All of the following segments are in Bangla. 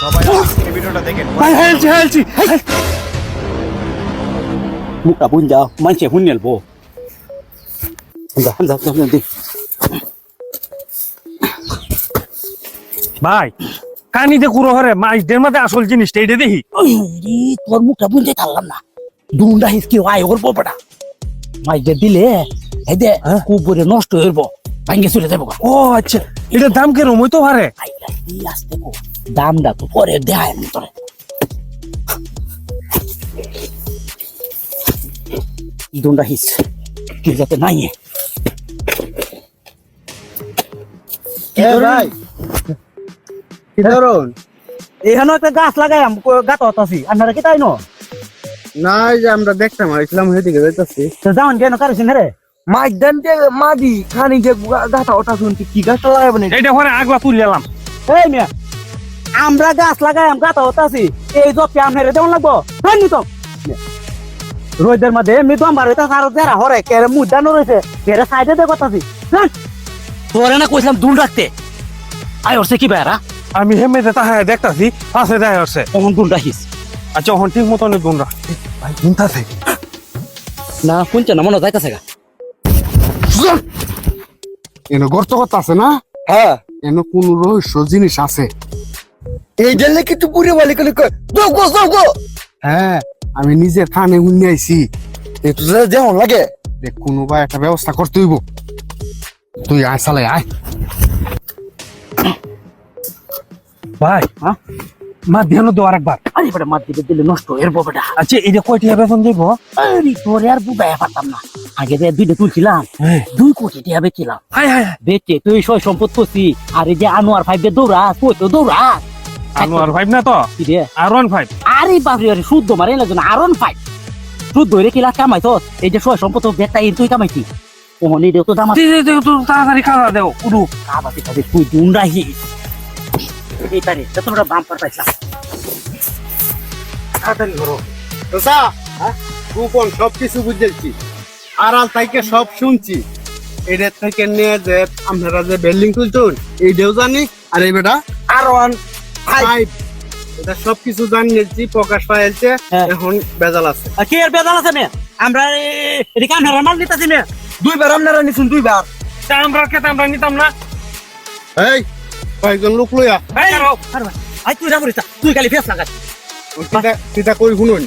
সবাই আজকের ভিডিওটা দেখেন হেলছি হেলছি মুখটা বুন যাও মানুষে হুন নেলবো ভাই কানিতে কুড়ো হরে মাইদের মধ্যে আসল জিনিসটা এটা দেখি। তোর মুখটা বুঝতে পারলাম না। দুন্ডা হিসকি আয় ওর বাবাটা মাইকে দিলে এই দে কুবরে নষ্ট হইব ভাঙ্গে চলে যাব। ও আচ্ছা। এটার দাম কেন মই তো হারে আসতে দামটা তো পরে দেয় তোরে। হিস। কি যাতে নাই এ। ভাই। কি ধরুন? এখানে একটা গাছ লাগাই গাত হতাছি আপনারা কি তাই ন? যে আমরা দেখতাম ইসলাম হেদিকে যাইতাছি। তো যাওন কেন? কারছেন রে? মাইদান যে মাদি খানি যে গাথা ওটা শুনছি কি গাছটা লাগাবে না এইটা হরে আগলা তুলে এলাম এই মিয়া আমরা গাছ লাগাই আম গাতা হতাছি এই জব কে আমনে দেওয়ান লাগবো। হ্যাঁ নি তো রোদের মধ্যে এমনি তো আমার হইতাছে আর যারা হরে কেরে মুদানো রয়েছে কেরে সাইডে দে কথাছি হ্যাঁ তোরে না কইছিলাম দূর রাখতে। আয় ওরছে কি বেড়া? আমি হেমেতে তাহায় দেখতাছি আছে দেখা হচ্ছে তখন দূর রাখিস। আচ্ছা ওখান ঠিক মতন গুণ রাখ। ভাই গুনতাছে। না শুনছে না মনে যাইতাছে গা। এনে গর্ত কথা আছে না? হ্যাঁ। এনে কোন রহস্য জিনিস আছে। এই জেলে কি তুই পুরে বলে কলি গো গো হ্যাঁ আমি নিজের কানে শুনে আইছি। এই তো যেমন লাগে। দেখ কোনো বা একটা ব্যবস্থা করতে হইব। তুই আয় চালাই আয়। ভাই হ্যাঁ? মা ধ্যান দো আরেকবার। আরে বেটা মাত দিতে দিলে নষ্ট এর বেটা। আচ্ছা এটা কয়টি আরে তোরে আর বুঝাই পারতাম না। আগে যে দুইটা তুলছিলাম হ্যাঁ। দুই কোটি টাকা বেচিলাম হাই হাই হাই। বেচে তুই সয় সম্পদ করছি আর এই যে আনোয়ার ফাইভ দৌড়া কই তো দৌড়া? আনোয়ার ফাইভ না তো? আর ওয়ান ফাইভ আরে বাপরে আরে শুদ্ধ মারে না আরন ফাইভ শুদ্ধ রে কি লাখ কামাইছ এই যে সয় সম্পদ বেচটা এই তুই কামাইছি। ওহনি দেও তো দাম তাড়াতাড়ি খাওয়া দেও উড়ু কাবাতে তুই দুন রাহি। এই তারে তো তোমরা বাম্পার পাইছা। তাড়াতাড়ি করো। তোসা গোপন সব কিছু বুঝেছি আড়াল থেকে সব শুনছি। এদের থেকে নিয়ে যে আপনারা যে বিল্ডিং তুলছেন এইটাও জানি। আর এই বেটা আর ওয়ান ফাইভ এটা সব কিছু জানিয়েছি প্রকাশ পাইছে হ্যাঁ। এখন বেজাল আছে। কি আর বেদাল আছে মে আমরা এদিকে আমরা মাল নিতেছি মে দুইবার আপনারা নিছুন দুইবার। তা আমরা খেতে আমরা নিতাম না? এই কয়েকজন লোক লইয়া। এই। আই তুই রাবরিস তুই খালি ফেস লাগাস। সেটা সেটা কই শুনুন?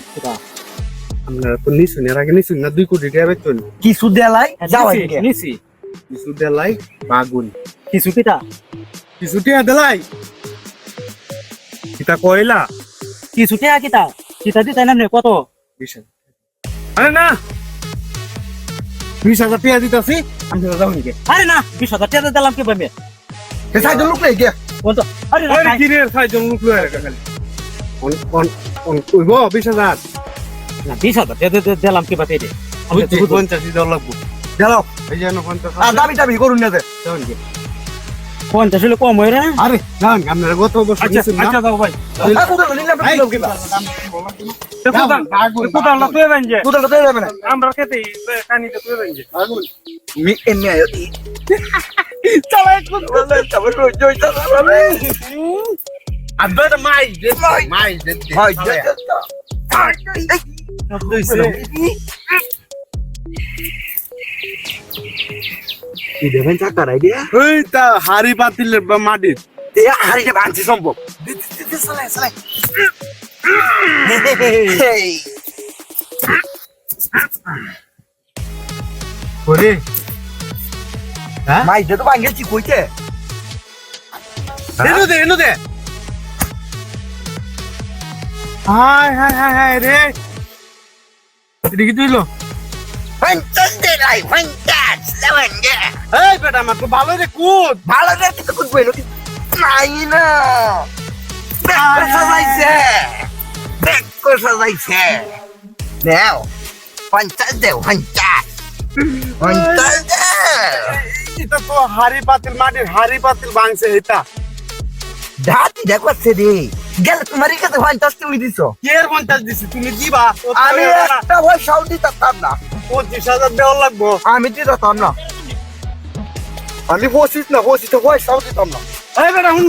আপনারা তো নিছুন এর আগে নিছুন না দুই কোটি টাকা বেতন। কিছু দেলাই যাওয়াই নিছি, নিছি। কিছু দেলাই বাগুন কিছু কিটা কিছু টাকা দেলাই কিতা কইলা কিছু টাকা কিটা কিটা দিতে না নে কত? বিশ আরে না! বিশ হাজার টাকা দিতেছি। আপনারা যাবেন কে আরে না বিশ হাজার টাকা দিলাম কি এ সাইডে লোক নেই গে। বলতো আরে না ওই কিরে ছয়জন লোক লয়ে রাখা খালি অন অন অন কইব বিশ হাজার। না বিশ হাজার। দিলাম কি পাবে আমি। পঞ্চাশ হাজার লাগবো। গেল এই যে পঞ্চাশ আর দাবি দাবি করুন না পঞ্চাশ হলে কম হয় রে। আরে যাবেন আপনারা গত বছর আচ্ছা আচ্ছা দাও ভাই। না না না। আমরা খেতে কানিতে তুই মি এমনি কি দেবেন চাকার আইডিয়া ওই তা হাড়ি পাতিলের বা মাটির। এ হারিয়ে ভাঙছি সম্ভব। করে মাই যে তো ভাঙেছি কইতে এনো দে এনো দে। হাই হাই হাই রে। এটা কি তুইলো? এই বেটা তো ভালো রে কুদ ভালো রে কিন্তু কুদবে না নাই না? ব্যাগ সাজাইছে ব্যাগ সাজাইছে নাও পঞ্চাশ দেও পঞ্চাশ পঞ্চাশ দেও এটা তো হাড়ি পাতিল মাটির হাড়ি পাতিল ভাঙছে এটা। ধাতি দেখো রে গেল তোমারই কাছে পঞ্চাশ তুমি দিছো। কের পঞ্চাশ দিছি? তুমি দিবা? আমি একটা পয়সাও দিতাম না। পঁচিশ হাজার দেওয়া লাগবো। আমি দিতাম না। আমি পঁচিশ না পঁচিশ পয়সাও দিতাম না। এই বেটা হুন